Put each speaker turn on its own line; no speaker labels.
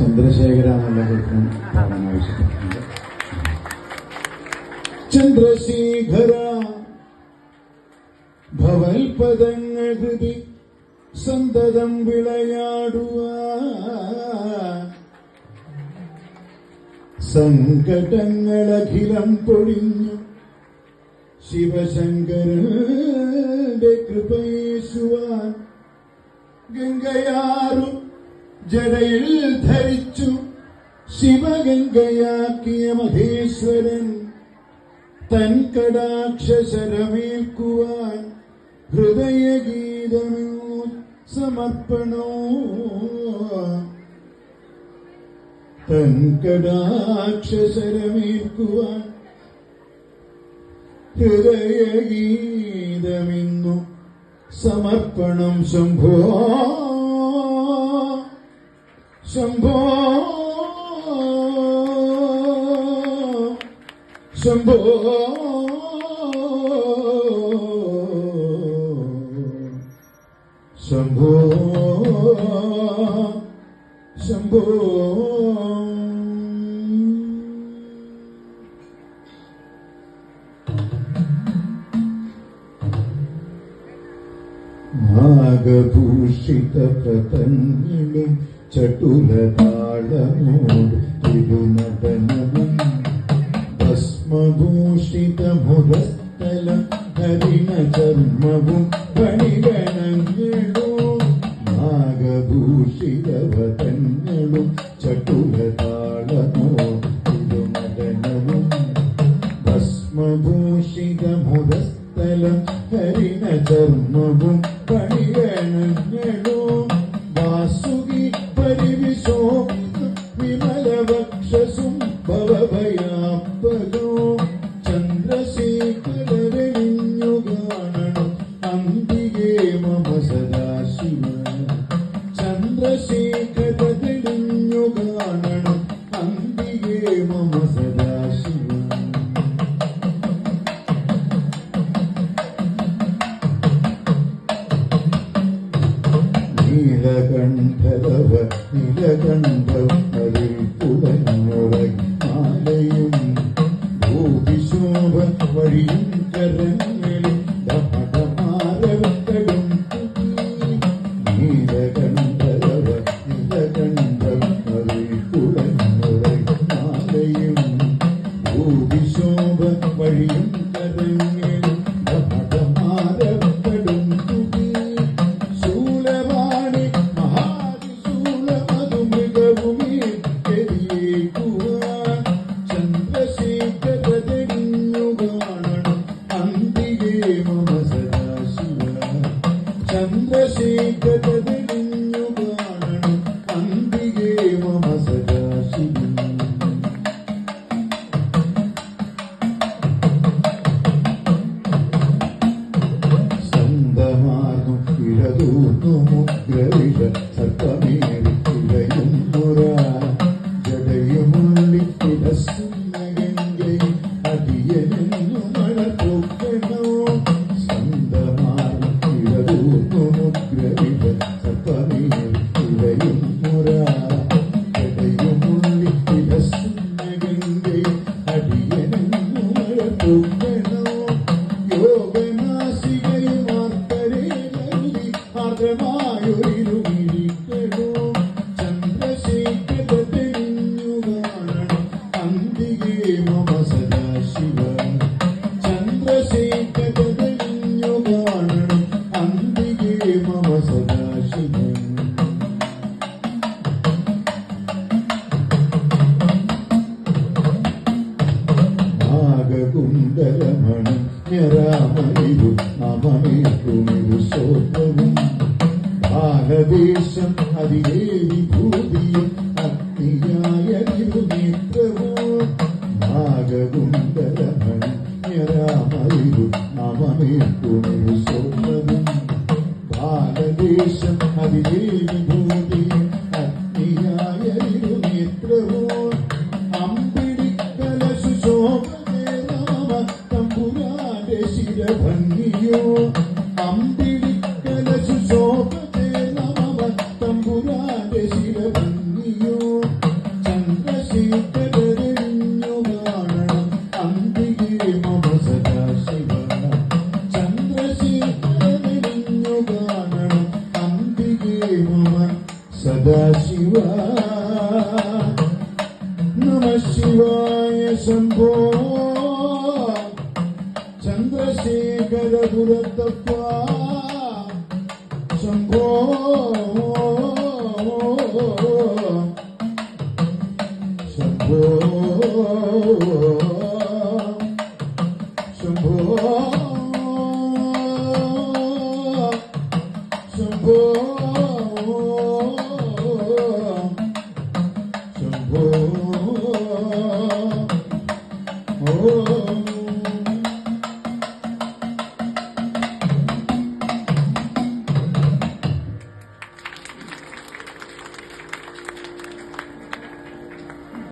ചന്ദ്രശേഖര എന്നുള്ള ചിത്രം പാടാൻ ആവശ്യപ്പെട്ടിട്ടുണ്ട്. ചന്ദ്രശേഖര ഭവൽപദങ്ങൾ പദങ്ങൾ സന്തതം വിളയാടുക സങ്കടങ്ങളഖിലം പൊഴിഞ്ഞു ശിവശങ്കരന്റെ കൃപയേശുവാൻ ഗംഗയാറു ജടയിൽ ധരിച്ചു ശിവഗംഗയാക്കിയ മഹേശ്വരൻ തൻ കടാക്ഷരമേൽക്കുവാൻ ഹൃദയഗീതമോ സമർപ്പണോ തൻ കടാക്ഷരമേൽക്കുവാൻ ഹൃദയഗീതമിന്നു സമർപ്പണം ശംഭോ. ശംഭോ ശംഭോ. ശംഭോ ശംഭോ. നാഗഭൂഷിത പ്രതങ്ങളും ചട്ടുലതാളമോട് തിരുനടനവും ഭസ്മഭൂഷിത മുഖസ്ഥലം ഹരിണ ചർമ്മവും പണിഗണങ്ങളും നാഗഭൂഷിത വതങ്ങളും ചട്ടുലതാളമോട് തിരുനടനവും ഭസ്മഭൂഷിത ഹരിണ ചർമ്മവും പണിയണങ്ങളും ഭവഭയാപകോ ചന്ദ്രശേഖരണിഞ്ഞു കാണണം അന്തികേ മമ സദാശിവ ചന്ദ്രശേഖരണിഞ്ഞു കാണണം അന്തികേ മമ സദാശിവ നീലകണ്ഠരവ നീലകണ്ഠം കരങ്ങളിൽ ദഹനമാരവത്തടും നീലകണ്ഠരവ നീലകണ്ഠം അതിൽ പുലഞ്ഞുറങ്ങാലയും ഭൂതിശോഭ വഴിയും കരങ്ങളിൽ ചന്ദ്രശേഖരതെടിഞ്ഞു കാണണം അന്തികേ മമ സദാശിവ സ്വന്തമാർന്നു ഇടതൂർന്നു ആർദ്രമായൊരിരുമിരിക്കണോ ചന്ദ്രശേഖരതെളിഞ്ഞു കാണണം അന്തികേ ഭാരദേശം അതിലേ വിഭൂതിയും അഗ്നിയായ തിരുനേത്രവും നാഗകുണ്ടലമണി ഞരാമണിരു സ്വർണവും ഭാരദേശം അതിലേ വിഭൂതിയും അഗ്നിയായ തിരുനേത്രവും അമ്പിടിക്കലശു ശോഭനേ രാമ തമ്പുരാന്റെ ശിരഭംഗിയോ അമ്പിടിക്കലശു ശോഭനേ രാമ തമ്പുരാന്റെ ശിരഭംഗിയോ. സദാശിവ നമ ശിവായ ശംഭോ ചന്ദ്രശേഖര ദുരത്തപ്പ